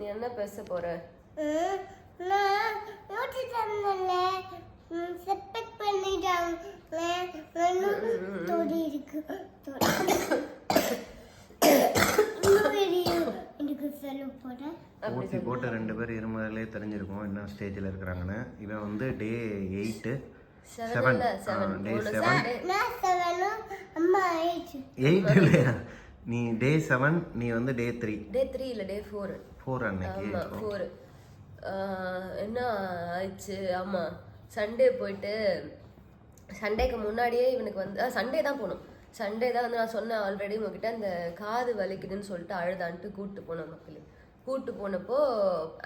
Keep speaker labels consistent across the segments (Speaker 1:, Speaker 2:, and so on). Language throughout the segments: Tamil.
Speaker 1: நீ என்ன பேச போற?
Speaker 2: ஊசி போட்ட ரெண்டு பேர் இருமலே தெரிஞ்சிருக்கும். என்ன ஸ்டேஜில் இருக்கிறாங்கன்னு. இவன் வந்து day eight seven day seven eight இல்லையா? நீ டே செவன் நீ வந்து டே த்ரீ
Speaker 1: டே த்ரீ இல்லை டே ஃபோர்
Speaker 2: ஃபோர் அன்னைக்கு.
Speaker 1: ஃபோர் என்ன ஆயிடுச்சு? ஆமா சண்டே போயிட்டு சண்டேக்கு முன்னாடியே இவனுக்கு வந்து சண்டே தான் போகணும் சண்டே தான் வந்து நான் சொன்னேன் ஆல்ரெடி உங்ககிட்ட அந்த காது வலிக்குதுன்னு சொல்லிட்டு அழுதான்ட்டு கூப்பிட்டு போனோம் மக்களே. கூப்பிட்டு போனப்போ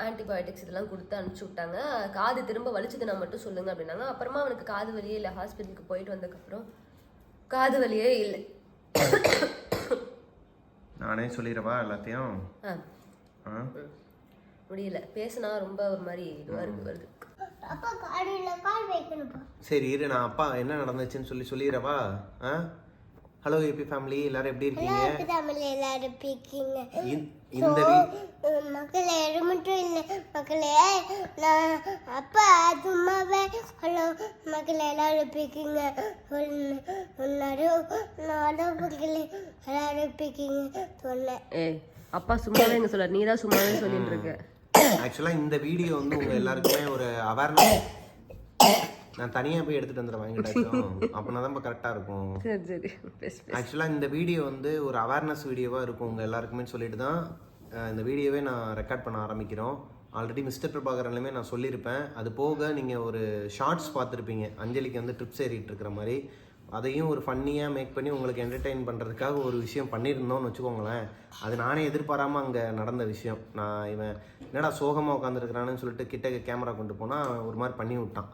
Speaker 1: ஆன்டிபயோட்டிக்ஸ் இதெல்லாம் கொடுத்து அனுப்பிச்சி விட்டாங்க. காது திரும்ப வலிச்சதுன்னா மட்டும் சொல்லுங்க அப்படின்னாங்க. அப்புறமா அவனுக்கு காது வலியே இல்லை. ஹாஸ்பிட்டலுக்கு போயிட்டு வந்ததுக்கப்புறம் காது வலியே இல்லை.
Speaker 2: நானே சொல்லிடவா எல்லாத்தையும்?
Speaker 1: முடியல. பேசினா ரொம்ப ஒரு மாதிரி இதுவாக இருக்கு வருது.
Speaker 2: சரி இரு. நான் அப்பா என்ன நடந்துச்சுன்னு சொல்லி சொல்லிடவா ஆ? ஹலோ ஏபி ஃபேமிலி எல்லாரும் எப்படி இருக்கீங்க?
Speaker 3: தமிழ் எல்லாரும் பிக்கிங்க
Speaker 2: இந்த- இந்த
Speaker 3: மக்களே இது மட்டும் இல்லை. மக்களே நான் அப்பா சும்மாவே ஹலோ மக்களே எல்லாரும் பிக்கிங்க எல்லாரும் நானும் மக்களே எல்லாரும் பிக்கிங்க சொன்னேன்.
Speaker 1: ஏய் அப்பா சும்மாவே எங்க சொல்ல நீ தான் சும்மாவே சொல்லிட்டு இருக்க
Speaker 2: ஆக்சுவலாக இந்த வீடியோ வந்து உங்கள் எல்லாருக்குமே ஒரு அவேர்னஸ் நான் தனியாக போய் எடுத்துகிட்டு வந்துடுறேன் வாங்கிட்டாச்சும். அப்படின்னா தான் கரெக்டாக இருக்கும்.
Speaker 1: சரி சரி. பேசு
Speaker 2: ஆக்சுவலாக இந்த வீடியோ வந்து ஒரு அவேர்னஸ் வீடியோவாக இருக்கும் உங்கள் எல்லாருக்குமே சொல்லிட்டு தான் இந்த வீடியோவே நான் ரெக்கார்ட் பண்ண ஆரம்பிக்கிறோம். ஆல்ரெடி மிஸ்டர் பிரபாகரன்லையுமே நான் சொல்லியிருப்பேன். அது போக நீங்கள் ஒரு ஷார்ட்ஸ் பார்த்துருப்பீங்க. அஞ்சலிக்கு வந்து ட்ரிப்ஸ் ஏறிட்டு இருக்கிற மாதிரி. அதையும் ஒரு ஃபன்னியாக மேக் பண்ணி உங்களுக்கு என்டர்டெயின் பண்ணுறதுக்காக ஒரு விஷயம் பண்ணியிருந்தோம்னு வச்சுக்கோங்களேன். அது நானே எதிர்பாராமல் அங்கே நடந்த விஷயம். நான் இவன் என்னடா சோகமாக உட்காந்துருக்கிறான்னு சொல்லிட்டு கிட்ட கேமரா கொண்டு போனால் ஒரு மாதிரி பண்ணி விட்டான்.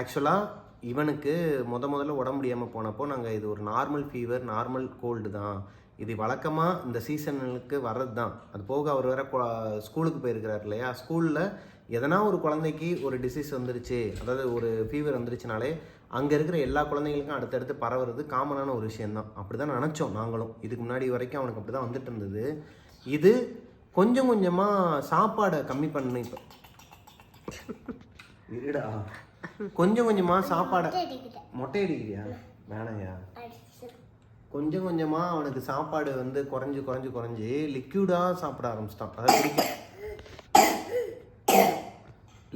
Speaker 2: ஆக்சுவலாக இவனுக்கு முத முதல்ல உடம்பு முடியாமல் போனப்போ நாங்கள் இது ஒரு நார்மல் ஃபீவர் நார்மல் கோல்டு தான். இது வழக்கமாக இந்த சீசனுக்கு வர்றது தான் அது போக அவர் வேற ஸ்கூலுக்கு போயிருக்கிறார் இல்லையா? ஸ்கூலில் எதனா ஒரு குழந்தைக்கு ஒரு டிசீஸ் வந்துருச்சு. அதாவது ஒரு ஃபீவர் வந்துருச்சுனாலே அங்கே இருக்கிற எல்லா குழந்தைங்களுக்கும் அடுத்தடுத்து பரவுறது காமனான ஒரு விஷயந்தான் அப்படி தான் நினச்சோம் நாங்களும். இதுக்கு முன்னாடி வரைக்கும் அவனுக்கு அப்படி தான் வந்துட்டு இருந்தது. இது கொஞ்சம் கொஞ்சமாக சாப்பாடை கம்மி பண்ணி இப்போ. இருடா. கொஞ்சம் கொஞ்சமா சாப்பாடை மொட்டை அடிக்கிறியா? வேணாயா கொஞ்சம் கொஞ்சமா அவனுக்கு சாப்பாடு வந்து குறைஞ்சு குறைஞ்சு குறைஞ்சு லிக்யூடா சாப்பிட ஆரம்பிச்சிட்டான். அதாவது குடிக்க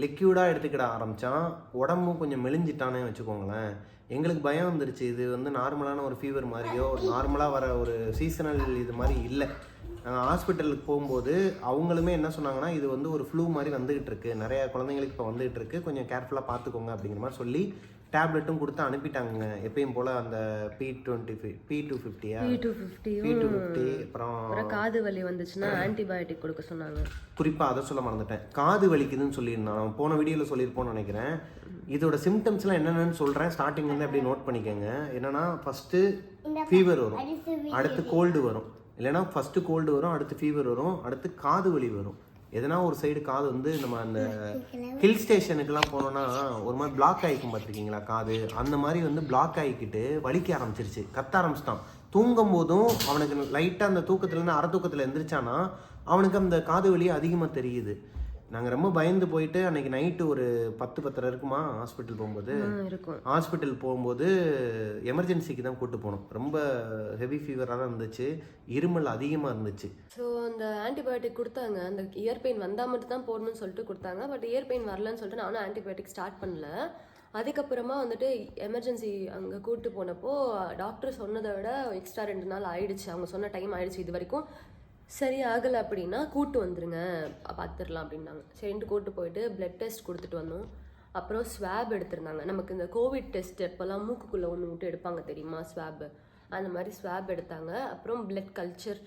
Speaker 2: லிக்யூடாக எடுத்துக்கிட ஆரம்பித்தான் உடம்பும் கொஞ்சம் மெலிஞ்சிட்டானே வச்சுக்கோங்களேன். எங்களுக்கு பயம் வந்துருச்சு. இது வந்து நார்மலான ஒரு ஃபீவர் மாதிரியோ நார்மலாக வர ஒரு சீசனல் இது மாதிரி இல்லை. நாங்கள் ஹாஸ்பிட்டலுக்கு போகும்போது அவங்களுமே என்ன சொன்னாங்கன்னா இது வந்து ஒரு ஃப்ளூ மாதிரி வந்துகிட்டு இருக்கு. நிறைய குழந்தைங்களுக்கு இப்போ வந்துகிட்டு இருக்கு. கொஞ்சம் கேர்ஃபுல்லாக பார்த்துக்கோங்க அப்படிங்கிற மாதிரி சொல்லி டேப்லெட்டும் கொடுத்து அனுப்பிட்டாங்க எப்பயும் போல் அந்த பி டுவெண்ட்டி பி டூ ஃபிஃப்டியா
Speaker 1: பி டூ ஃபிஃப்டியும்
Speaker 2: பி டூ ஃபிஃப்டி அப்புறம்
Speaker 1: காது வலி வந்துச்சுன்னா ஆன்டிபயோட்டிக் கொடுக்க சொன்னாங்க.
Speaker 2: குறிப்பாக அதை சொல்ல மறந்துட்டேன். காது வலிக்குதுன்னு சொல்லியிருந்தான். நான் போன வீடியோவில் சொல்லியிருப்போம்னு நினைக்கிறேன். இதோட சிம்டம்ஸ்லாம் என்னென்னு சொல்கிறேன் ஸ்டார்டிங் வந்து அப்படியே நோட் பண்ணிக்கோங்க. என்னன்னா ஃபஸ்ட்டு ஃபீவர் வரும். அடுத்து கோல்டு வரும். இல்லைன்னா ஃபஸ்ட்டு கோல்டு வரும் அடுத்து ஃபீவர் வரும் அடுத்து காது வலி வரும். எதனா ஒரு சைடு காது வந்து நம்ம அந்த ஹில் ஸ்டேஷனுக்குலாம் போனோம்னா ஒரு மாதிரி பிளாக் ஆகிக்கும் பார்த்துருக்கீங்களா காது? அந்த மாதிரி வந்து பிளாக் ஆகிக்கிட்டு வலிக்க ஆரம்பிச்சிருச்சு. கத்த ஆரம்பிச்சிட்டான். தூங்கும் போதும் அவனுக்கு லைட்டாக அந்த தூக்கத்துலேருந்து அரை தூக்கத்தில் எந்திரிச்சானா அவனுக்கு அந்த காது வலி அதிகமாக தெரியுது. நாங்கள் ரொம்ப பயந்து போயிட்டு அன்னைக்கு நைட்டு ஒரு பத்து பத்தரை இருக்குமா ஹாஸ்பிட்டல் போகும்போது? ஹாஸ்பிட்டல் போகும்போது எமர்ஜென்சிக்கு தான் கூட்டு போனோம். ரொம்ப ஹெவி ஃபீவராக தான் இருந்துச்சு. இருமல் அதிகமாக இருந்துச்சு.
Speaker 1: ஸோ அந்த ஆன்டிபயோட்டிக் கொடுத்தாங்க. அந்த இயர் பெயின் வந்தால் மட்டும் தான் போடணும்னு சொல்லிட்டு கொடுத்தாங்க. பட் இயர் பெயின் வரலன்னு சொல்லிட்டு நானும் ஆன்டிபயோட்டிக் ஸ்டார்ட் பண்ணல. அதுக்கப்புறமா வந்துட்டு எமர்ஜென்சி அங்கே கூட்டு போனப்போ டாக்டர் சொன்னதை விட எக்ஸ்ட்ரா ரெண்டு நாள் ஆயிடுச்சு. அவங்க சொன்ன டைம் ஆயிடுச்சு இது வரைக்கும். சரி ஆகலை அப்படின்னா கூட்டு வந்துருங்க பார்த்துடலாம் அப்படின்னாங்க. சரின்ட்டு கூட்டு போயிட்டு பிளட் டெஸ்ட் கொடுத்துட்டு வந்தோம். அப்புறம் ஸ்வாப் எடுத்திருந்தாங்க. நமக்கு இந்த கோவிட் டெஸ்ட் எப்போல்லாம் மூக்குக்குள்ளே ஒன்று விட்டு எடுப்பாங்க தெரியுமா ஸ்வாப் அந்த மாதிரி ஸ்வாப் எடுத்தாங்க. அப்புறம் பிளட் கல்ச்சர்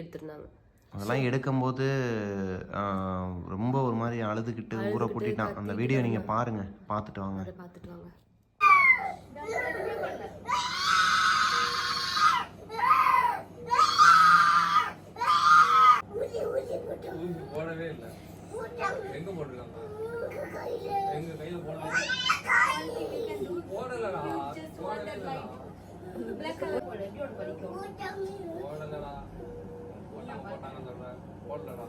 Speaker 1: எடுத்திருந்தாங்க.
Speaker 2: அதெல்லாம் எடுக்கும்போது ரொம்ப ஒரு மாதிரி அழுதுகிட்டு ஊரை கூட்டிட்டான். அந்த வீடியோ நீங்கள் பாருங்க பார்த்துட்டு வாங்க.
Speaker 1: பார்த்துட்டு வாங்க.
Speaker 4: போடலடா போட்டாங்க போட்டாங்கன்னு சொல்றேன் போடலடா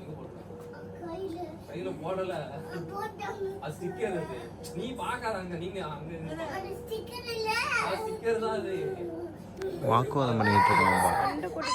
Speaker 4: எங்க போட்டிருக்காங்க
Speaker 3: கையில
Speaker 4: போடல அது ஸ்டிக்கர் அது நீ பாக்காத அங்க நீங்க அங்க
Speaker 3: அது ஸ்டிக்கர் இல்ல
Speaker 4: ஸ்டிக்கர் தான் அது
Speaker 2: வாக்குவாதம் பண்ணிட்டு இருக்கோம்
Speaker 3: அம்மா கிட்ட போடு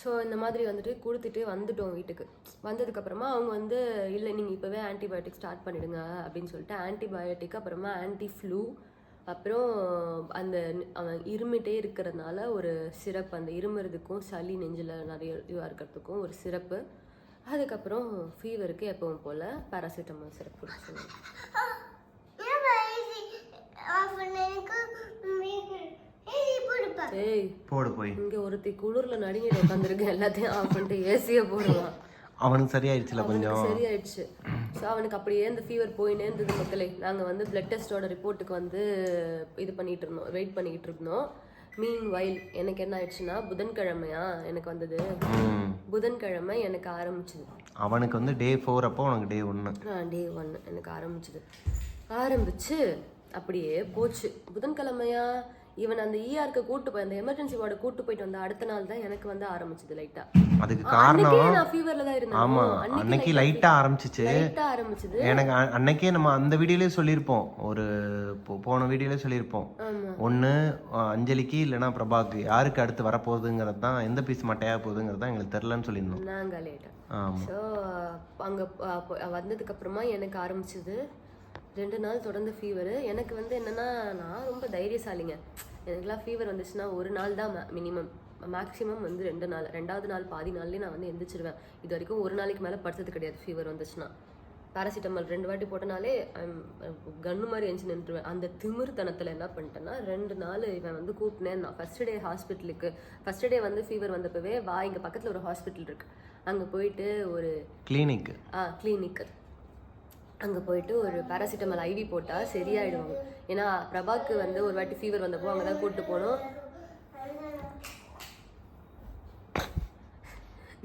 Speaker 1: ஸோ இந்த மாதிரி வந்துட்டு கொடுத்துட்டு வந்துட்டோம் வீட்டுக்கு. வந்ததுக்கப்புறமா அவங்க வந்து இல்லை நீங்கள் இப்போவே ஆன்டிபயோட்டிக் ஸ்டார்ட் பண்ணிடுங்க அப்படின்னு சொல்லிட்டு ஆன்டிபயோட்டிக் அப்புறமா ஆன்டி ஃப்ளூ அப்புறம் அந்த அவன் இருமிட்டே இருக்கிறதுனால ஒரு சிரப் அந்த இருமுறதுக்கும் சளி நெஞ்சில் நிறைய இதுவாக இருக்கிறதுக்கும் ஒரு சிரப்பு. அதுக்கப்புறம் ஃபீவருக்கு எப்பவும் போல் பேராசிட்டமால் சிரப் கொடுக்க சொன்னாங்க
Speaker 3: ஏன் வயசு ஆஃப் எனக்கு ஏய்
Speaker 2: போடு போய்.
Speaker 1: இங்கே ஒருத்தி குளிரில் நடுங்கிட்டு உட்காந்துருக்கு எல்லாத்தையும் ஆஃப் பண்ணிட்டு ஏசியை போடுவான்.
Speaker 2: அவனுக்கு சரியாயிடுச்சுல கொஞ்சம்.
Speaker 1: சரியாயிடுச்சு. ஸோ அவனுக்கு அப்படியே இந்த ஃபீவர் போயினே இருந்தது மக்களே. நாங்கள் வந்து பிளட் டெஸ்ட்டோட ரிப்போர்ட்டுக்கு வந்து இது பண்ணிட்டு இருந்தோம் வெயிட் பண்ணிக்கிட்டு இருந்தோம். மீன் வயல் எனக்கு என்ன ஆயிடுச்சுன்னா புதன்கிழமையா எனக்கு வந்தது.
Speaker 2: ம்.
Speaker 1: புதன்கிழமை எனக்கு ஆரம்பிச்சுது.
Speaker 2: அவனுக்கு வந்து டே ஃபோர் அப்போ உனக்கு டே ஒன்று
Speaker 1: டே ஒன் எனக்கு ஆரம்பிச்சுது. ஆரம்பிச்சு அப்படியே போச்சு. புதன்கிழமையா இவன் அந்த ஈஆருக்கு கூட்டு போய் அந்த எமர்ஜென்சி வார்டு கூட்டு போயிட்டு வந்த அடுத்த நாள் தான் எனக்கு வந்து ஆரம்பிச்சது லைட்டா
Speaker 2: அதுக்கு காரணம்
Speaker 1: நான் ஃபீவர்ல தான் இருந்தேன்.
Speaker 2: ஆமா அன்னைக்கு லைட்டா ஆரம்பிச்சிச்சு.
Speaker 1: லைட்டா ஆரம்பிச்சது.
Speaker 2: எனக்கு அன்னைக்கே நம்ம அந்த வீடியோலயே சொல்லியிருப்போம். ஒரு போன வீடியோலயே சொல்லியிருப்போம். ஒன்று அஞ்சலிக்கு இல்லைன்னா பிரபாக்கு யாருக்கு அடுத்து வரப்போகுதுங்கிறது தான் எந்த பீஸ் மட்டையா போகுதுங்கிறது தான் எங்களுக்கு தெரிலன்னு சொல்லியிருந்தோம்.
Speaker 1: நாங்க லேட்டா
Speaker 2: ஆமா.
Speaker 1: ஸோ அங்கே வந்ததுக்கு அப்புறமா எனக்கு ஆரம்பிச்சது ரெண்டு நாள் தொடர்ந்து ஃபீவர் எனக்கு வந்து என்னன்னா நான் ரொம்ப தைரியசாலிங்க. எனக்குலாம் ஃபீவர் வந்துச்சுன்னா ஒரு நாள் தான் மினிமம் மேக்ஸிமம் வந்து ரெண்டு நாள். ரெண்டாவது நாள் பாதி நாள்லேயே நான் வந்து எந்திரிச்சிருவேன். இது வரைக்கும் ஒரு நாளைக்கு மேலே படுத்தது கிடையாது ஃபீவர் வந்துச்சுன்னா. பேராசிட்டமால் ரெண்டு வாட்டி போட்டனாலே கன்னு மாதிரி எஞ்சி நின்றுவேன். அந்த திமிர்த்தனத்தில் என்ன பண்ணிட்டேன்னா ரெண்டு நாள் இவன் வந்து கூப்பினேன் நான். ஃபர்ஸ்ட் டே ஹாஸ்பிட்டலுக்கு ஃபர்ஸ்ட் டே வந்து ஃபீவர் வந்தப்பவே வா இங்கே பக்கத்தில் ஒரு ஹாஸ்பிட்டல் இருக்கு. அங்கே போயிட்டு ஒரு
Speaker 2: கிளினிக்
Speaker 1: ஆ கிளினிக் அங்கே போயிட்டு ஒரு பேராசிட்டமால் ஐவி போட்டால் சரியாயிடுவாங்க ஏன்னா பிரபாக்கு வந்து ஒரு வாட்டி ஃபீவர் வந்தப்போ அங்கே தான் கூப்பிட்டு போனோம்.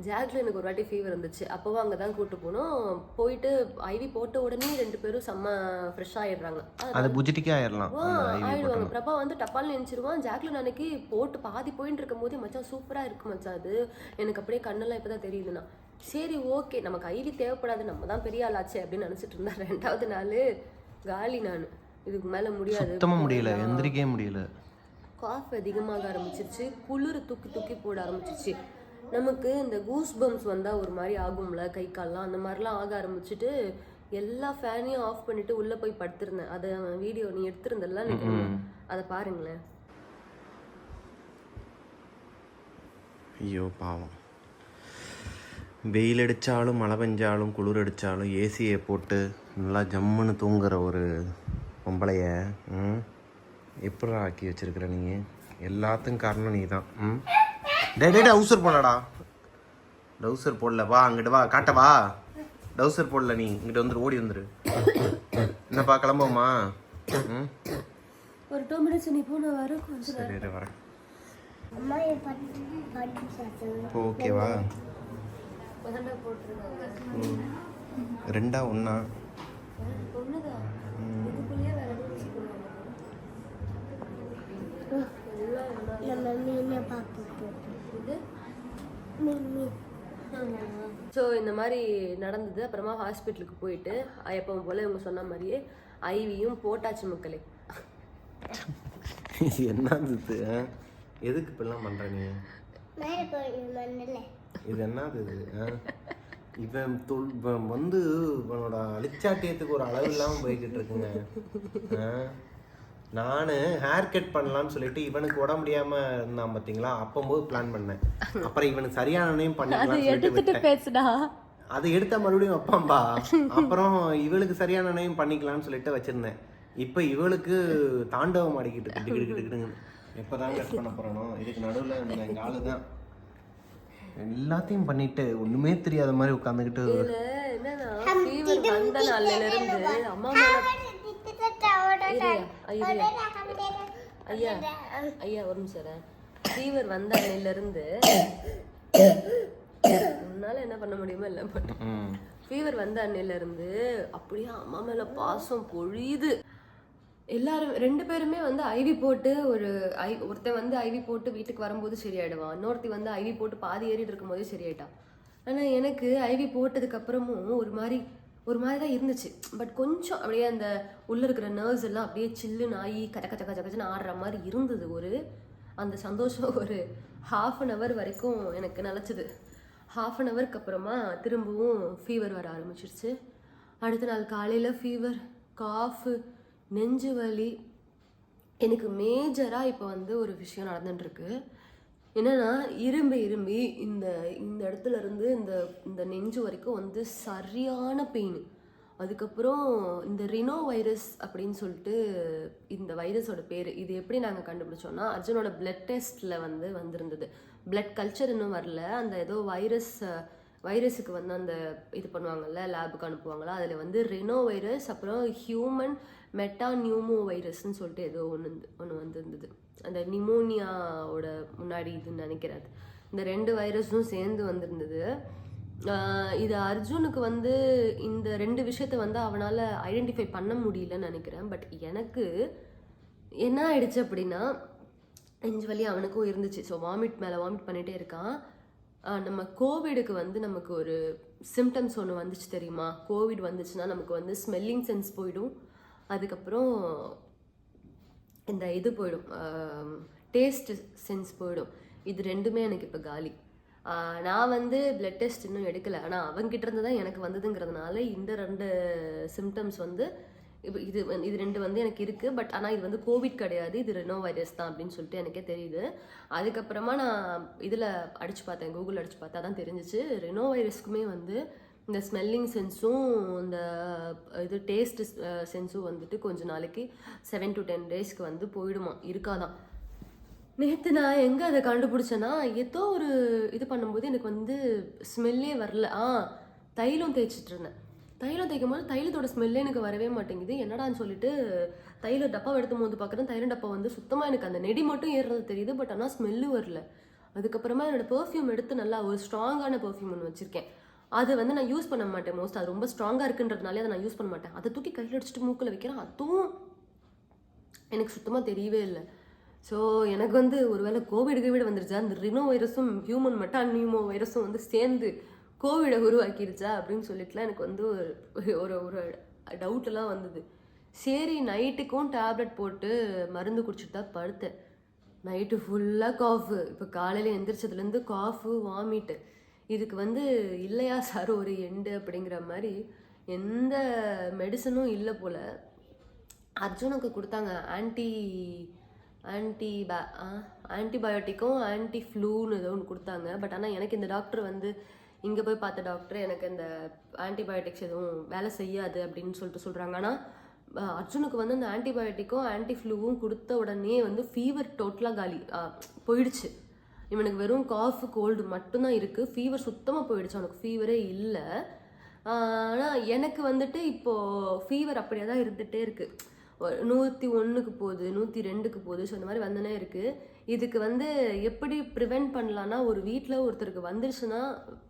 Speaker 1: ஜாக்லினுக்கு ஒரு வாட்டி ஃபீவர் வந்துச்சு. அப்போவும் அங்கே தான் கூப்பிட்டு போனோம். போயிட்டு ஐவி போட்ட உடனே ரெண்டு பேரும் செம்ம ஃப்ரெஷ் ஆயிடுறாங்க.
Speaker 2: அது புஜிட்டிக்கே ஆயிடலாம்
Speaker 1: ஆயிடுவாங்க. பிரபா வந்து டப்பால் நினைச்சிருவான். ஜாக்லின் அன்னைக்கு போட்டு பாதி போயிட்டு இருக்கும் போதே மச்சான் சூப்பரா இருக்கு மச்சான் அது. எனக்கு அப்படியே கண்ணெல்லாம் இப்பதான் தெரியுதுண்ணா. சரி ஓகே. நமக்கு ஐவி தேவைப்படாது. நம்ம தான் பெரிய ஆளாச்சே அப்படின்னு நினைச்சிட்டு இருந்தேன் ரெண்டாவது நாள் காலி நான். இதுக்கு மேல முடியாது.
Speaker 2: சுத்தமா முடியல. எந்திரிக்கவே முடியல.
Speaker 1: காஃப் அதிகமாக ஆரம்பிச்சிருச்சு. குளிர் தூக்கி தூக்கி போட ஆரம்பிச்சிருச்சு. நமக்கு இந்த கூஸ் பம்ஸ் வந்தால் ஒரு மாதிரி ஆகும்ல கை கால்லாம். அந்த மாதிரிலாம் ஆக ஆரம்பிச்சுட்டு எல்லா ஃபேனையும் ஆஃப் பண்ணிட்டு உள்ளே போய் படுத்திருந்தேன். அதை வீடியோ நீ எடுத்திருந்தல நினைக்கிறேன் அதை பாருங்களேன்.
Speaker 2: ஐயோ பாவம். வெயில் அடித்தாலும் மழை பெஞ்சாலும் குளிர் அடித்தாலும் ஏசியை போட்டு நல்லா ஜம்முன்னு தூங்குற ஒரு பொம்பளைய ம்? எப்படி ஆக்கி வச்சிருக்கிற நீ? எல்லாத்துக்கும் காரணம் நீ தான் ம் டே டே டவுசர் போடலடா. டவுசர் போடல. வா அங்கிட்டு வா. காட்ட வா. டவுசர் போடல நீ. இங்கிட்ட வந்துரு ஓடி வந்துரு. என்னப்பா கிளம்புவோமா? ம்?
Speaker 1: ஒரு டூ மினிட்ஸ் நீ போன வரும்
Speaker 2: சரி வரேன். ஓகேவா? ரெண்டா ஒன்றா
Speaker 1: ஸோ இந்த மாதிரி நடந்தது. அப்புறமா ஹாஸ்பிட்டலுக்கு போயிட்டு எப்பவும் போல இவங்க சொன்ன மாதிரியே ஐவியும் போட்டாச்சு மக்களே.
Speaker 2: என்னது? எதுக்கு இப்படிலாம் பண்ற நீ இது என்னது இது? இவன் தொல் இவன் வந்து இவனோட அழிச்சாட்டியத்துக்கு ஒரு அளவு இல்லாம போய்கிட்டு இருக்குங்க? நானு ஹேர் கட் பண்ணலாம்னு சொல்லிட்டு இவனுக்கு உடம்பு முடியாம இருந்தான் பாத்தீங்களா? அப்பம்போது பிளான் பண்ணேன். அப்புறம் இவனுக்கு சரியானனையும்
Speaker 1: பேசுடா.
Speaker 2: அதை எடுத்தா மறுபடியும் வைப்பான்பா. அப்புறம் இவளுக்கு சரியான நேம் பண்ணிக்கலாம்னு சொல்லிட்டு வச்சிருந்தேன். இப்போ இவளுக்கு தாண்டவம் ஆடிக்கிட்டு இருக்கு. எப்போதான் கட் பண்ண போறானோ? இதுக்கு நடுவில் எங்கள் ஆளு தான் எல்லாத்தையும் பண்ணிட்டு ஒண்ணுமே தெரியாத மாதிரி உட்காந்துக்கிட்டு
Speaker 1: இதுல என்னன்னா ஃபீவர் வந்த நாள்ல இருந்து அம்மா ஐயா ஐயா ஐயா ஒரு நிமிஷம் ஃபீவர் வந்த அன்னையில இருந்து உன்னால என்ன பண்ண முடியுமோ இல்லை ஃபீவர் வந்த அன்னையில இருந்து அப்படியே அம்மா மேல பாசம் பொழியுது. எல்லாரும் ரெண்டு பேருமே வந்து ஐவி போட்டு ஒரு ஐ ஒருத்தன் வந்து ஐவி போட்டு வீட்டுக்கு வரும்போது சரியாயிடுவான். இன்னொருத்தி வந்து ஐவி போட்டு பாதி ஏறிட்டு இருக்கும்போதே சரியாயிட்டான் ஆனால் எனக்கு ஐவி போட்டதுக்கப்புறமும் ஒரு மாதிரி ஒரு மாதிரி தான் இருந்துச்சு. பட் கொஞ்சம் அப்படியே அந்த உள்ளே இருக்கிற நர்வ்ஸ் எல்லாம் அப்படியே சில்லுன்னு ஆகி கச்ச கச்ச கச்ச கச்சன்னு ஆடுற மாதிரி இருந்தது. ஒரு அந்த சந்தோஷம் ஒரு ஹாஃப் அன் ஹவர் வரைக்கும் எனக்கு நிலச்சிது. ஹாஃப் அன் ஹவருக்கு அப்புறமா திரும்பவும் ஃபீவர் வர ஆரம்பிச்சிருச்சு. அடுத்த நாள் காலையில் ஃபீவர் காஃபு நெஞ்சு வலி. எனக்கு மேஜராக இப்போ வந்து ஒரு விஷயம் நடந்துட்டுருக்கு. என்னென்னா இரும்பி இரும்பி இந்த இந்த இடத்துல இருந்து இந்த இந்த நெஞ்சு வரைக்கும் வந்து சரியான பெயின் அதுக்கப்புறம் இந்த ரினோ வைரஸ் அப்படின்னு சொல்லிட்டு இந்த வைரஸோட பேர். இது எப்படி நாங்கள் கண்டுபிடிச்சோன்னா அர்ஜுனோட பிளட் டெஸ்ட்டில் வந்து வந்திருந்தது. பிளட் கல்ச்சர் இன்னும் வரல. அந்த ஏதோ வைரஸ் வைரஸுக்கு வந்து அந்த இது பண்ணுவாங்கல்ல லேபுக்கு அனுப்புவாங்களா? அதில் வந்து ரெனோ வைரஸ் அப்புறம் ஹியூமன் மெட்டா நியூமோ வைரஸ்ன்னு சொல்லிட்டு ஏதோ ஒன்று ஒன்று வந்துருந்தது. அந்த நிமோனியாவோட முன்னாடி இதுன்னு நினைக்கிறாரு இந்த ரெண்டு வைரஸும் சேர்ந்து வந்திருந்தது. இது அர்ஜுனுக்கு வந்து இந்த ரெண்டு விஷயத்த வந்து அவனால் ஐடென்டிஃபை பண்ண முடியலன்னு நினைக்கிறேன். பட் எனக்கு என்ன ஆயிடுச்சு அப்படின்னா நெஞ்சு வலி அவனுக்கும் இருந்துச்சு. ஸோ வாமிட் மேலே வாமிட் பண்ணிகிட்டே இருக்கான். நம்ம கோவிடுக்கு வந்து நமக்கு ஒரு சிம்டம்ஸ் ஒன்று வந்துச்சு தெரியுமா? கோவிட் வந்துச்சுன்னா நமக்கு வந்து ஸ்மெல்லிங் சென்ஸ் போயிடும். அதுக்கப்புறம் இந்த இது போயிடும். டேஸ்ட் சென்ஸ் போயிடும். இது ரெண்டுமே எனக்கு இப்போ காலி. நான் வந்து பிளட் டெஸ்ட் இன்னும் எடுக்கலை. ஆனால் அவங்ககிட்ட இருந்து தான் எனக்கு வந்ததுங்கிறதுனால இந்த ரெண்டு சிம்டம்ஸ் வந்து இப்போ இது இது ரெண்டு வந்து எனக்கு இருக்குது பட் ஆனால் இது வந்து கோவிட் கிடையாது. இது ரெனோ வைரஸ் தான் அப்படின்னு சொல்லிட்டு எனக்கே தெரியுது. அதுக்கப்புறமா நான் இதில் அடித்து பார்த்தேன். கூகுள் அடித்து பார்த்தா தான் தெரிஞ்சிச்சு. ரெனோ வைரஸ்க்குமே வந்து இந்த ஸ்மெல்லிங் சென்ஸும் இந்த இது டேஸ்ட் சென்ஸும் வந்துட்டு கொஞ்ச நாளைக்கு செவன் டு டென் டேஸ்க்கு வந்து போயிடுமா? இருக்காதான். நேற்று நான் எங்கே அதை கண்டுபிடிச்சேன்னா ஏதோ ஒரு இது பண்ணும்போது எனக்கு வந்து ஸ்மெல்லே வரல. ஆ தைலம் தேய்ச்சிட்டு இருந்தேன். தைலம் தேய்க்கும் போது தைலத்தோட ஸ்மெல்லே எனக்கு வரவே மாட்டேங்குது. என்னடான்னு சொல்லிட்டு தைல டப்பா எடுத்து போது பார்க்குறேன் தைலம் டப்பா வந்து சுத்தமாக எனக்கு அந்த நெடி மட்டும் ஏறுறது தெரியுது பட் ஆனால் ஸ்மெல்லு வரல. அதுக்கப்புறமா என்னோட பெர்ஃப்யூம் எடுத்து நல்லா ஒரு ஸ்ட்ராங்கான பெர்ஃப்யூம் ஒன்று வச்சுருக்கேன். அது வந்து நான் யூஸ் பண்ண மாட்டேன் மோஸ்ட் அது ரொம்ப ஸ்ட்ராங்காக இருக்குன்றதுனாலே அதை நான் யூஸ் பண்ண மாட்டேன். அதை தூக்கி கையில் அடிச்சுட்டு மூக்கில் வைக்கிறேன். அதுவும் எனக்கு சுத்தமாக தெரியவே இல்லை. ஸோ எனக்கு வந்து ஒருவேளை கோவிட் கோவிட் வந்துருச்சு? அந்த ரினோ வைரஸும் ஹியூமன் மெட்டா நியூமோ வைரஸும் வந்து சேர்ந்து கோவிடை உருவாக்கிருச்சா அப்படின்னு சொல்லிட்டுலாம் எனக்கு வந்து ஒரு ஒரு ஒரு டவுட் வந்தது. சரி நைட்டுக்கும் டேப்லெட் போட்டு மருந்து குடிச்சிட்டு தான் படுத்தேன். நைட்டு ஃபுல்லாக காஃபு இப்போ காலையில் எந்திரிச்சதுலேருந்து காஃபு வாமிட்டு இதுக்கு வந்து இல்லையா சார் ஒரு எண்டு அப்படிங்கிற மாதிரி எந்த மெடிசனும் இல்லை போல். அர்ஜுனுக்கு கொடுத்தாங்க. ஆன்டி ஆன்டி பே ஆன்டிபயோட்டிக்கும் ஆன்டி ஃப்ளூன்னு ஏதோ ஒன்று கொடுத்தாங்க. பட் ஆனால் எனக்கு இந்த டாக்டர் வந்து இங்கே போய் பார்த்த டாக்டர் எனக்கு இந்த ஆன்டிபயோட்டிக்ஸ் எதுவும் வேலை செய்யாது அப்படின்னு சொல்லிட்டு சொல்கிறாங்க ஆனால் அர்ஜுனுக்கு வந்து அந்த ஆன்டிபயோட்டிக்கும் ஆன்டி ஃப்ளூவும் கொடுத்த உடனே வந்து ஃபீவர் டோட்டலாக காலி போயிடுச்சு. இவனுக்கு வெறும் காஃப் கோல்டு மட்டும்தான் இருக்குது ஃபீவர் சுத்தமாக போயிடுச்சு. அவனுக்கு ஃபீவரே இல்லை. ஆனால் எனக்கு வந்துட்டு இப்போது ஃபீவர் அப்படியே தான் இருந்துகிட்டே இருக்குது நூற்றி ஒன்றுக்கு போகுது நூற்றி ரெண்டுக்கு போகுது. ஸோ இந்த மாதிரி வந்தனே இருக்குது இதுக்கு வந்து எப்படி ப்ரிவெண்ட் பண்ணலான்னா ஒரு வீட்டில் ஒருத்தருக்கு வந்துருச்சுன்னா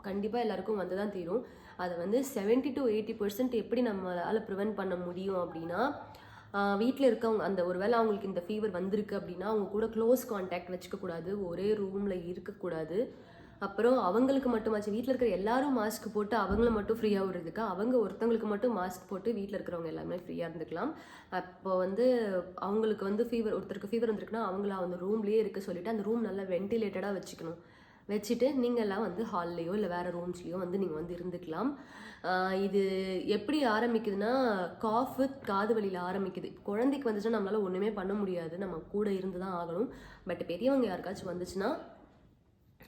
Speaker 1: கண்டிப்பாக எல்லாருக்கும் வந்து தான் தீரும். அதை வந்து 70 டு எயிட்டி பர்சன்ட் எப்படி நம்மளால் ப்ரிவெண்ட் பண்ண முடியும் அப்படின்னா வீட்டில் இருக்கவங்க அந்த ஒரு வேளை அவங்களுக்கு இந்த ஃபீவர் வந்திருக்கு அப்படின்னா அவங்க கூட க்ளோஸ் காண்டாக்ட் வச்சுக்கக்கூடாது. ஒரே ரூமில் இருக்கக்கூடாது. அப்புறம் அவங்களுக்கு மட்டுமாச்சு வீட்டில் இருக்கிற எல்லாரும் மாஸ்க் போட்டு அவங்கள மட்டும் ஃப்ரீயாக விடுறதுக்கு? அவங்க ஒருத்தவங்களுக்கு மட்டும் மாஸ்க் போட்டு வீட்டில் இருக்கிறவங்க எல்லாமே ஃப்ரீயாக இருந்துக்கலாம். அப்போ வந்து அவங்களுக்கு வந்து ஃபீவர் ஒருத்தருக்கு ஃபீவர் வந்திருக்குன்னா அவங்கள அந்த ரூம்லேயே இருக்க சொல்லிட்டு அந்த ரூம் நல்லா வென்டிலேட்டடாக வச்சுக்கணும். வச்சுட்டு நீங்கள்லாம் வந்து ஹால்லேயோ இல்லை வேறு ரூம்ஸ்லேயோ வந்து நீங்கள் வந்து இருந்துக்கலாம். இது எப்படி ஆரம்பிக்குதுன்னா காஃபு காது வலியில் ஆரம்பிக்குது. குழந்தைக்கு வந்துச்சுன்னா நம்மளால் ஒன்றுமே பண்ண முடியாது. நம்ம கூட இருந்து தான் ஆகணும். பட் பெரியவங்க யாருக்காச்சும் வந்துச்சுன்னா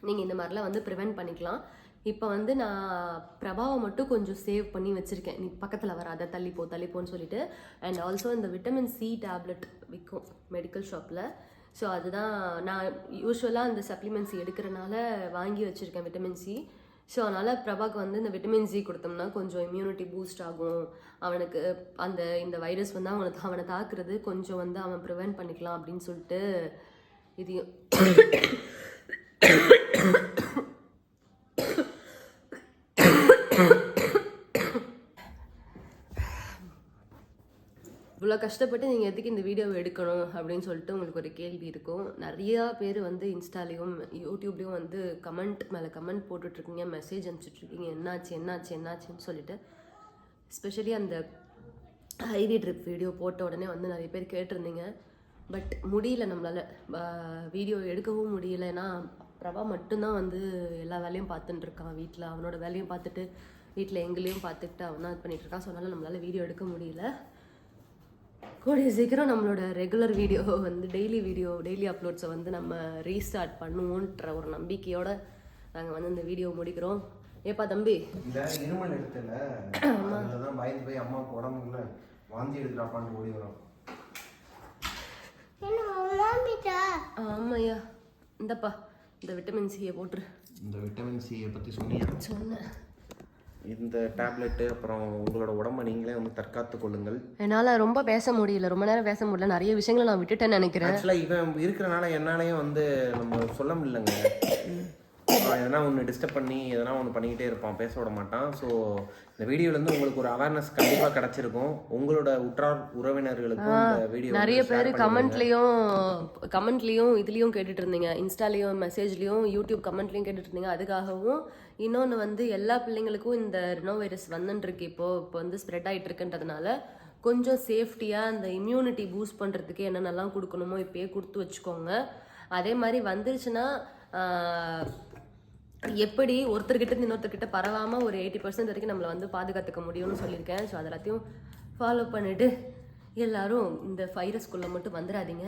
Speaker 1: நீங்கள் இந்த மாதிரிலாம் வந்து ப்ரிவெண்ட் பண்ணிக்கலாம். இப்போ வந்து நான் பிரபாவை மட்டும் கொஞ்சம் சேவ் பண்ணி வச்சுருக்கேன். நீ பக்கத்தில் வராத தள்ளிப்போ தள்ளிப்போன்னு சொல்லிட்டு. அண்ட் ஆல்சோ இந்த விட்டமின் சி டேப்லெட் விற்கும் மெடிக்கல் ஷாப்பில் ஸோ அதுதான் நான் யூஸ்வலாக அந்த சப்ளிமெண்ட்ஸ் எடுக்கிறனால வாங்கி வச்சுருக்கேன் விட்டமின் சி ஸோ அதனால் பிரபாக்கு வந்து இந்த விட்டமின் சி கொடுத்தோம்னா கொஞ்சம் இம்யூனிட்டி பூஸ்ட் ஆகும். அவனுக்கு அந்த இந்த வைரஸ் வந்து அவனுக்கு அவனை தாக்குறது கொஞ்சம் வந்து அவன் ப்ரிவெண்ட் பண்ணிக்கலாம் அப்படின்னு சொல்லிட்டு இதையும் இவ்வளோ கஷ்டப்பட்டு நீங்கள் எதுக்கு இந்த வீடியோவை எடுக்கணும் அப்படின்னு சொல்லிட்டு உங்களுக்கு ஒரு கேள்வி இருக்கும். நிறையா பேர் வந்து இன்ஸ்டாலேயும் யூடியூப்லேயும் வந்து கமெண்ட் மேலே கமெண்ட் போட்டுட்ருக்கீங்க மெசேஜ் அனுப்பிச்சிட்ருக்கீங்க. என்னாச்சு என்னாச்சு என்னாச்சுன்னு சொல்லிட்டு. ஸ்பெஷலி அந்த ஐவி ட்ரிப் வீடியோ போட்ட உடனே வந்து நிறைய பேர் கேட்டிருந்தீங்க. பட் முடியல நம்மளால். வீடியோ எடுக்கவும் முடியல. ஏன்னா பிரபா மட்டும்தான் வந்து எல்லா வேலையும் பார்த்துட்டு இருக்கான் வீட்டில் அவனோட வேலையும் பார்த்துட்டு வீட்டில் எங்களையும் பார்த்துக்கிட்டு அவன் தான் இது பண்ணிட்டு இருக்கான் ஸோ அதனால் நம்மளால் வீடியோ எடுக்க முடியல. கூடிய சீக்கிரம் நம்மளோட ரெகுலர் வீடியோ வந்து டெய்லி வீடியோ டெய்லி அப்லோட்ஸை வந்து நம்ம ரீஸ்டார்ட் பண்ணுவோன்ற ஒரு நம்பிக்கையோட நாங்கள் வந்து இந்த வீடியோ முடிக்கிறோம். ஏப்பா தம்பி?
Speaker 2: இந்த இருமல் எடுத்துல அதில் தான் பயந்து போய் அம்மாவுக்கு உடம்புல வாந்தி எடுக்கிறாப்பான்னு ஓடி வரும்.
Speaker 3: என்ன மாமிட்டா
Speaker 1: ஆமாய்யா. இந்தப்பா இந்த விட்டமின் சியை போட்டுரு.
Speaker 2: இந்த விட்டமின் சியை பற்றி சொன்னியா?
Speaker 1: சொன்னேன்.
Speaker 2: இந்த டேப்லெட்டு அப்புறம் உங்களோட உடம்பை நீங்களே வந்து தற்காத்து கொள்ளுங்கள்.
Speaker 1: என்னால் ரொம்ப பேச முடியல. ரொம்ப நேரம் பேச முடியல. நிறைய விஷயங்களை நான் விட்டுட்டேன்னு நினைக்கிறேன்.
Speaker 2: ஆக்சுவலாக இவன் இருக்கிறனால என்னாலையும் வந்து நம்ம சொல்ல முடியலங்க. எதனா ஒன்று டிஸ்டர்ப் பண்ணி எதனா ஒன்று பண்ணிக்கிட்டே இருப்பான் பேச விட மாட்டான். ஸோ இந்த வீடியோலேருந்து உங்களுக்கு ஒரு அவேர்னஸ் கண்டிப்பாக கிடச்சிருக்கும். உங்களோட உற்றார் உறவினர்களுக்கும் இந்த வீடியோ
Speaker 1: நிறைய பேர் கமெண்ட்லேயும் கமெண்ட்லேயும் இதுலேயும் கேட்டுட்டு இருந்தீங்க இன்ஸ்டாலேயும் மெசேஜ்லேயும் யூடியூப் கமெண்ட்லேயும் கேட்டுட்டு இருந்தீங்க அதுக்காகவும் இன்னொன்று வந்து எல்லா பிள்ளைங்களுக்கும் இந்த ரினோ வைரஸ் வந்துருக்கு இப்போ. இப்போ வந்து ஸ்ப்ரெட் ஆகிட்டு இருக்குன்றதுனால கொஞ்சம் சேஃப்டியாக அந்த இம்யூனிட்டி பூஸ்ட் பண்ணுறதுக்கு என்னென்னலாம் கொடுக்கணுமோ இப்போயே கொடுத்து வச்சுக்கோங்க. அதே மாதிரி வந்துருச்சுன்னா எப்படி ஒருத்தர்கிட்ட இருந்து இன்னொருத்தர்கிட்ட பரவாம ஒரு எயிட்டி பர்சன்ட் வரைக்கும் நம்மளை வந்து பாதுகாத்துக்க முடியும்னு சொல்லியிருக்கேன். ஸோ அது எல்லாத்தையும் ஃபாலோ பண்ணிட்டு எல்லாரும் இந்த வைரஸ்குள்ளே மட்டும் வந்துடாதீங்க.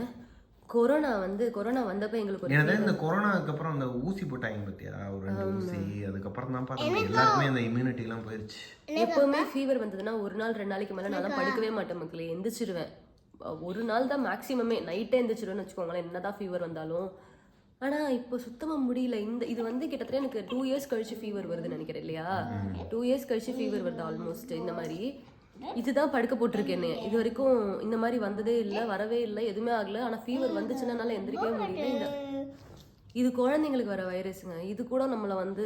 Speaker 1: கொரோனா வந்து கொரோனா வந்தப்போ எங்களுக்கு
Speaker 2: இந்த கொரோனாக்கு அப்புறம் அந்த ஊசி போட்டாங்க பார்த்தியா ஒரு ரெண்டு ஊசி அதுக்கப்புறம் தான் பார்த்தா எல்லாருக்குமே அந்த இம்யூனிட்டிலாம் போயிடுச்சு
Speaker 1: எப்பவுமே ஃபீவர் வந்ததுன்னா ஒரு நாள் ரெண்டு நாளைக்கு மேலே நான் படுக்கவே மாட்டேன் மக்களே. எந்திரிச்சிருவேன். ஒரு நாள் தான் மேக்ஸிமமே நைட்டே எந்திரிச்சிருவேன்னு வச்சுக்கோங்களேன். என்னதான் ஃபீவர் வந்தாலும். ஆனால் இப்போ சுத்தமாக முடியல. இந்த இது வந்து கிட்டத்தட்ட எனக்கு டூ இயர்ஸ் கழிச்சு ஃபீவர் வருதுன்னு நினைக்கிறேன் இல்லையா? டூ இயர்ஸ் கழிச்சு ஃபீவர் வருது ஆல்மோஸ்ட் இந்த மாதிரி இதுதான் படுக்க போட்டிருக்கேன்னு. இது வரைக்கும் இந்த மாதிரி வந்ததே இல்லை வரவே இல்லை எதுவுமே ஆகல. ஆனால் ஃபீவர் வந்துச்சுன்னா என்னால எந்திரிக்கவே முடியல. இந்த இது குழந்தைங்களுக்கு வர வைரஸுங்க இது கூட நம்மளை வந்து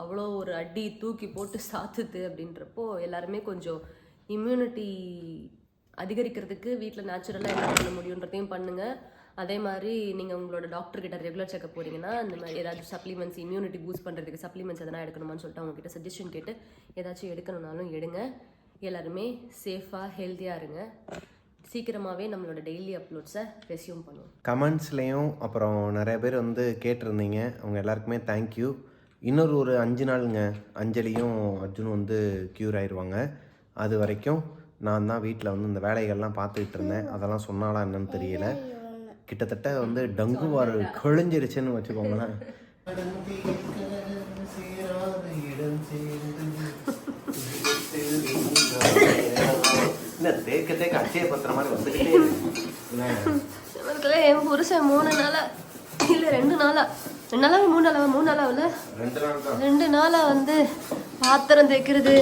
Speaker 1: அவ்வளோ ஒரு அடி தூக்கி போட்டு சாத்துது அப்படின்றப்போ எல்லாருமே கொஞ்சம் இம்யூனிட்டி அதிகரிக்கிறதுக்கு வீட்டில் நேச்சுரலாக என்ன பண்ண முடியுன்றதையும் பண்ணுங்கள் அதே மாதிரி நீங்கள் உங்களோட டாக்டர் கிட்ட ரெகுலர் செக்அப் போறீங்கன்னா இந்த மாதிரி ஏதாச்சும் சப்ளிமெண்ட்ஸ் இம்யூனிட்டி பூஸ்ட் பண்ணுறதுக்கு சப்ளிமெண்ட்ஸ் எதனா எடுக்கணுமான்னு சொல்லிட்டு அவங்க கிட்ட சஜஷன் கேட்டு ஏதாச்சும் எடுக்கணும்னாலும் எடுங்க. எல்லாருமே சேஃபாக ஹெல்த்தியாக இருங்க. சீக்கிரமாகவே நம்மளோட டெய்லி அப்லோட்ஸை ரெஸ்யூம் பண்ணுவோம்.
Speaker 2: கமெண்ட்ஸ்லேயும் அப்புறம் நிறைய பேர் வந்து கேட்டிருந்தீங்க. அவங்க எல்லாருக்குமே தேங்க்யூ இன்னொரு ஒரு அஞ்சு நாளுங்க அஞ்சலியும் அர்ஜுனும் வந்து க்யூர் ஆயிடுவாங்க அது வரைக்கும் நான் தான் வீட்டில் வந்து இந்த வேலைகள்லாம் பார்த்துக்கிட்டு இருந்தேன். அதெல்லாம் சொன்னாலா என்னன்னு தெரியல. கிட்டத்தட்ட வந்து டங்குவார் கிழிஞ்சிருச்சுன்னு வச்சுக்கோங்களேன். தேக்க தேக்க அச்சய பத்திர மாதிரி வந்துக்கிட்டே
Speaker 1: என் புருஷன் மூணு நாளா? இல்லை ரெண்டு நாளா? ரெண்டு நாளா மூணு நாளா மூணு நாளா இல்ல?
Speaker 2: ரெண்டு நாள் தான்.
Speaker 1: ரெண்டு நாளா வந்து பாத்திரம் தேய்க்கிறது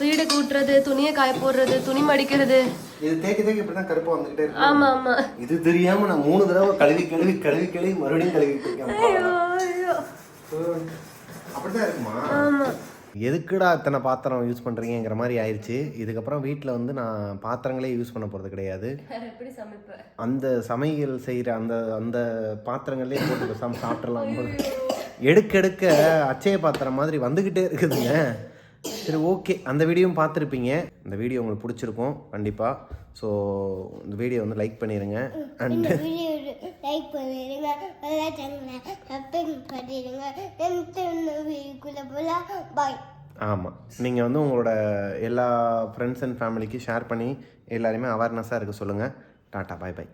Speaker 1: வீடு கூட்டுறது துணியை காய போடுறது துணி மடிக்கிறது.
Speaker 2: இது தேக்க தேக்க இப்படி தான் கருப்பா வந்துகிட்டே இருக்கு
Speaker 1: ஆமா ஆமா.
Speaker 2: இது தெரியாம நான் மூணு தடவை கழுவி கழுவி கழுவி கழுவி மறுபடியும் கழுவிட்டு இருக்கேன்
Speaker 1: ஐயோ ஐயோ.
Speaker 2: அப்படிதான் இருக்குமா?
Speaker 1: ஆமா.
Speaker 2: எதுக்குடா இத்தனை பாத்திரம் யூஸ் பண்றீங்கங்கிற மாதிரி ஆயிடுச்சு இதுக்கப்புறம் வீட்டில் வந்து நான் பாத்திரங்களே யூஸ் பண்ண போறது கிடையாது. அந்த சமையல் செய்கிற அந்த அந்த பாத்திரங்களே போட்டு பேசாமல் சாப்பிட்றலாம் எடுக்க எடுக்க அச்சய பாத்திரம் மாதிரி வந்துக்கிட்டே இருக்குதுங்க. சரி ஓகே அந்த வீடியோவும் பார்த்துருப்பீங்க. இந்த வீடியோ உங்களுக்கு பிடிச்சிருக்கும் கண்டிப்பாக ஸோ இந்த வீடியோ வந்து லைக் பண்ணிடுங்க அண்ட்
Speaker 3: லைக் பண்ணிடுங்க பாய்
Speaker 2: ஆமாம் நீங்கள் வந்து உங்களோட எல்லா ஃப்ரெண்ட்ஸ் அண்ட் ஃபேமிலிக்கு ஷேர் பண்ணி எல்லாருமே அவேர்னஸாக இருக்க சொல்லுங்கள் டாட்டா பாய் பாய்